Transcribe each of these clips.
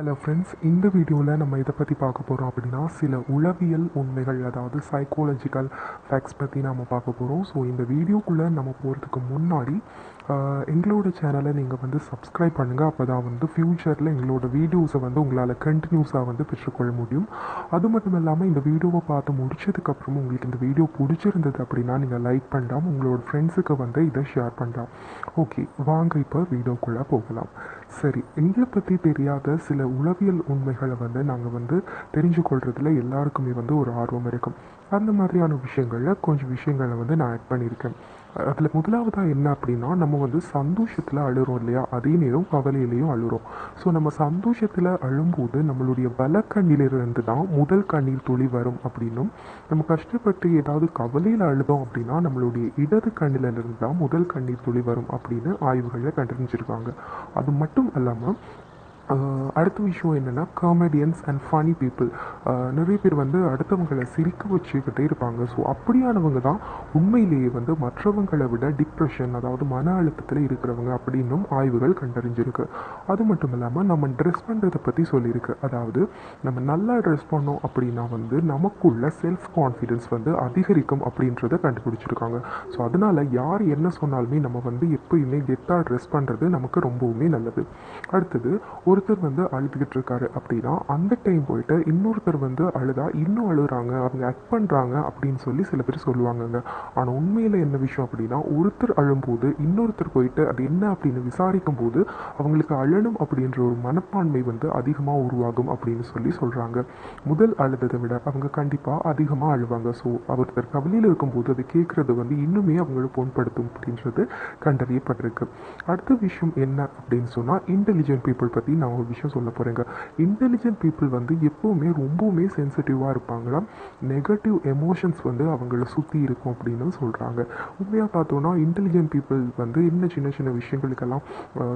Hello friends இந்த வீடியோவில் நம்ம இதை பற்றி பார்க்க போகிறோம் அப்படின்னா சில உளவியல் உண்மைகள் அதாவது சைக்காலஜிக்கல் ஃபேக்ட்ஸ் பற்றி நம்ம பார்க்க போகிறோம் ஸோ இந்த வீடியோக்குள்ளே நம்ம போகிறதுக்கு முன்னாடி எங்களோட சேனலை நீங்கள் வந்து சப்ஸ்கிரைப் பண்ணுங்கள் அப்போ தான் வந்து ஃப்யூச்சரில் எங்களோட வீடியோஸை வந்து உங்களால் கண்டினியூஸாக வந்து பெற்றுக்கொள்ள முடியும். அது மட்டும் இல்லாமல் இந்த வீடியோவை பார்த்து முடிச்சதுக்கப்புறம் உங்களுக்கு இந்த வீடியோ பிடிச்சிருந்தது அப்படின்னா நீங்கள் லைக் பண்ணலாம் உங்களோட ஃப்ரெண்ட்ஸுக்கு வந்து இதை ஷேர் பண்ணலாம். ஓகே வாங்க இப்போ வீடியோக்குள்ளே போகலாம். சரி எங்களை பற்றி தெரியாத சில உளவியல் உண்மைகளை வந்து நாங்கள் வந்து தெரிஞ்சு கொள்றதுல எல்லாருக்குமே வந்து ஒரு ஆர்வம் இருக்கும். அந்த மாதிரியான விஷயங்களில் கொஞ்சம் விஷயங்களை வந்து நான் ஆட் பண்ணியிருக்கேன். அதில் முதலாவதாக என்ன அப்படின்னா நம்ம வந்து சந்தோஷத்தில் அழுறோம் இல்லையா? அதே நேரம் கவலையிலையும் அழுறோம். ஸோ நம்ம சந்தோஷத்தில் அழும்போது நம்மளுடைய வலக்கண்ணிலிருந்து தான் முதல் கண்ணீர் துளி வரும் அப்படின்னும் நம்ம கஷ்டப்பட்டு ஏதாவது கவலையில் அழுதோம் அப்படின்னா நம்மளுடைய இடது கண்ணிலிருந்து தான் முதல் கண்ணீர் துளி வரும் அப்படின்னு ஆய்வுகளில் கண்டறிஞ்சிருக்காங்க. அது மட்டும் இல்லாமல் அடுத்த விஷயம் என்னென்னா காமெடியன்ஸ் அண்ட் ஃபனி பீப்புள் நிறைய பேர் வந்து அடுத்தவங்களை சிரிக்க வச்சுக்கிட்டே இருப்பாங்க. ஸோ அப்படியானவங்க தான் உண்மையிலேயே வந்து மற்றவங்களை விட டிப்ரெஷன் அதாவது மன அழுத்தத்தில் இருக்கிறவங்க அப்படின்னும் ஆய்வுகள் கண்டறிஞ்சிருக்கு. அது மட்டும் இல்லாமல் நம்ம ட்ரெஸ் பண்ணுறதை பற்றி சொல்லியிருக்கு. அதாவது நம்ம நல்லா ட்ரெஸ் பண்ணோம் அப்படின்னா வந்து நமக்குள்ள செல்ஃப் கான்ஃபிடென்ஸ் வந்து அதிகரிக்கும் அப்படின்றத கண்டுபிடிச்சிருக்காங்க. ஸோ அதனால் யார் என்ன சொன்னாலுமே நம்ம வந்து எப்பயுமே கெத்தாக ட்ரெஸ் பண்ணுறது நமக்கு ரொம்பவுமே நல்லது. அடுத்தது ஒரு ஒருத்தர் வந்து அழுதுகிட்டு இருக்காரு அப்படின்னா அந்த டைம் போயிட்டு இன்னொருத்தர் வந்து அழுதா இன்னும் அழுகுறாங்க அவங்க ஆக்ட் பண்ணுறாங்க அப்படின்னு சொல்லி சில பேர் சொல்லுவாங்கங்க. ஆனால் உண்மையில் என்ன விஷயம் அப்படின்னா ஒருத்தர் அழும்போது இன்னொருத்தர் போயிட்டு அது என்ன அப்படின்னு விசாரிக்கும் போது அவங்களுக்கு அழணும் அப்படின்ற ஒரு மனப்பான்மை வந்து அதிகமாக உருவாகும் அப்படின்னு சொல்லி சொல்கிறாங்க முதல் அழுததை விட அவங்க கண்டிப்பாக அதிகமாக அழுவாங்க. ஸோ ஒருத்தர் கவலையில் இருக்கும்போது அதை கேட்குறது வந்து இன்னுமே அவங்களை புண்படுத்தும் அப்படின்றது கண்டறியப்பட்டிருக்கு. அடுத்த விஷயம் என்ன அப்படின்னு சொன்னால் இன்டெலிஜென்ட் பீப்புள் பற்றி நான் ஒரு விஷயம் சொல்ல போகிறேங்க இன்டெலிஜென்ட் பீப்புள் வந்து எப்போவுமே ரொம்பவுமே சென்சிட்டிவாக இருப்பாங்களாம். நெகட்டிவ் எமோஷன்ஸ் வந்து அவங்கள சுற்றி இருக்கும் அப்படின்னு சொல்கிறாங்க உண்மையாக பார்த்தோன்னா இன்டெலிஜென்ட் பீப்புள் வந்து இன்னும் சின்ன சின்ன விஷயங்களுக்கெல்லாம்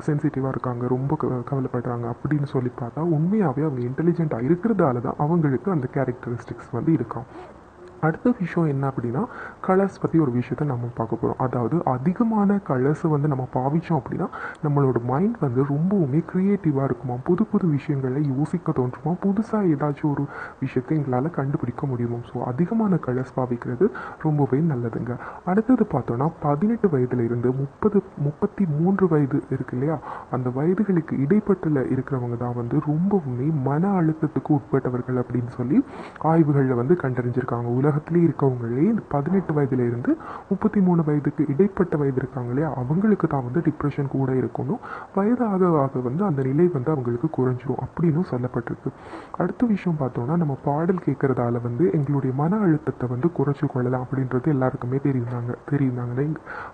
சென்சிட்டிவாக இருக்காங்க ரொம்ப கவலைப்படுறாங்க அப்படின்னு சொல்லி பார்த்தா உண்மையாகவே அவங்க இன்டெலிஜென்ட்டாக இருக்கிறதால தான் அவங்களுக்கு அந்த கேரக்டரிஸ்டிக்ஸ் வந்து இருக்கான் அடுத்த விஷயம் என்ன அப்படின்னா கலர்ஸ் பற்றி ஒரு விஷயத்தை நம்ம பார்க்க போகிறோம் அதாவது அதிகமான கலர்ஸை வந்து நம்ம பாவிச்சோம் அப்படின்னா நம்மளோட மைண்ட் வந்து ரொம்பவுமே க்ரியேட்டிவாக இருக்குமா? புது புது விஷயங்களை யோசிக்க தோன்றுமா? புதுசாக ஏதாச்சும் ஒரு விஷயத்தை எங்களால் கண்டுபிடிக்க முடியுமா? ஸோ அதிகமான கலர்ஸ் பாவிக்கிறது ரொம்பவே நல்லதுங்க. அடுத்தது பார்த்தோன்னா பதினெட்டு வயதுல இருந்து முப்பது முப்பத்தி மூன்று வயது இருக்கு இல்லையா? அந்த வயதுகளுக்கு இடைப்பட்டில் இருக்கிறவங்க தான் வந்து ரொம்பவுமே மன அழுத்தத்துக்கு உட்பட்டவர்கள் அப்படின்னு சொல்லி ஆய்வுகளில் வந்து கண்டறிஞ்சிருக்காங்க. உலக உலகத்திலே இருக்கவங்களே இந்த பதினெட்டு வயதுலேருந்து முப்பத்தி மூணு வயதுக்கு இடைப்பட்ட வயது இருக்காங்க இல்லையா அவங்களுக்கு தான் வந்து டிப்ரெஷன் கூட இருக்கணும். வயதாக ஆக வந்து அந்த நிலை வந்து அவங்களுக்கு குறைஞ்சிரும் அப்படின்னு சொல்லப்பட்டிருக்கு. அடுத்த விஷயம் பார்த்தோம்னா நம்ம பாடல் கேட்கறதால வந்து எங்களுடைய மன அழுத்தத்தை வந்து குறைச்சி கொள்ளலாம் அப்படின்றது எல்லாருக்குமே தெரியுந்தாங்க தெரியுந்தாங்க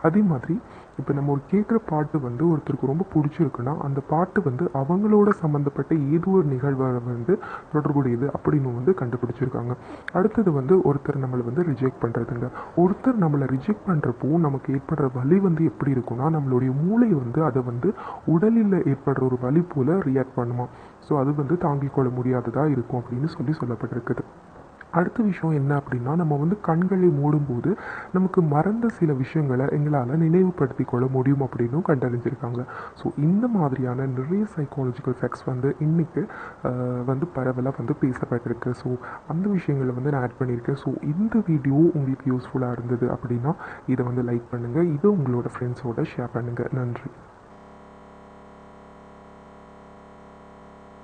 அதே மாதிரி இப்போ நம்ம ஒரு கேட்குற பாட்டு வந்து ஒருத்தருக்கு ரொம்ப பிடிச்சிருக்குன்னா அந்த பாட்டு வந்து அவங்களோட சம்மந்தப்பட்ட ஏதோ ஒரு நிகழ்வை வந்து தொடர்புடையது அப்படின்னு வந்து கண்டுபிடிச்சிருக்காங்க. அடுத்தது வந்து ஒருத்தர் நம்மளை வந்து ரிஜெக்ட் பண்ணுறதுங்க ஒருத்தர் நம்மளை ரிஜெக்ட் பண்ணுறப்போ நமக்கு ஏற்படுற வலி வந்து எப்படி இருக்கும்னா நம்மளுடைய மூளை வந்து அதை வந்து உடலில் ஏற்படுற ஒரு வலி போல் ரியாக்ட் பண்ணுமா. ஸோ அது வந்து தாங்கிக் கொள்ள முடியாததாக இருக்கும் அப்படின்னு சொல்லி சொல்லப்பட்டிருக்குது. அடுத்த விஷயம் என்ன அப்படின்னா நம்ம வந்து கண்களை மூடும்போது நமக்கு மறந்த சில விஷயங்களை எங்களால் நினைவுபடுத்தி கொள்ள முடியும் அப்படின்னும் கண்டறிஞ்சிருக்காங்க. ஸோ இந்த மாதிரியான நிறைய சைக்காலஜிக்கல் ஃபேக்ட்ஸ் வந்து இன்றைக்கு வந்து பரவலாக வந்து பேசப்பட்டிருக்கு. ஸோ அந்த விஷயங்களை வந்து நான் ஆட் பண்ணியிருக்கேன். ஸோ இந்த வீடியோ உங்களுக்கு யூஸ்ஃபுல்லாக இருந்தது அப்படின்னா இதை வந்து லைக் பண்ணுங்கள் இதை உங்களோட ஃப்ரெண்ட்ஸோட ஷேர் பண்ணுங்கள் நன்றி.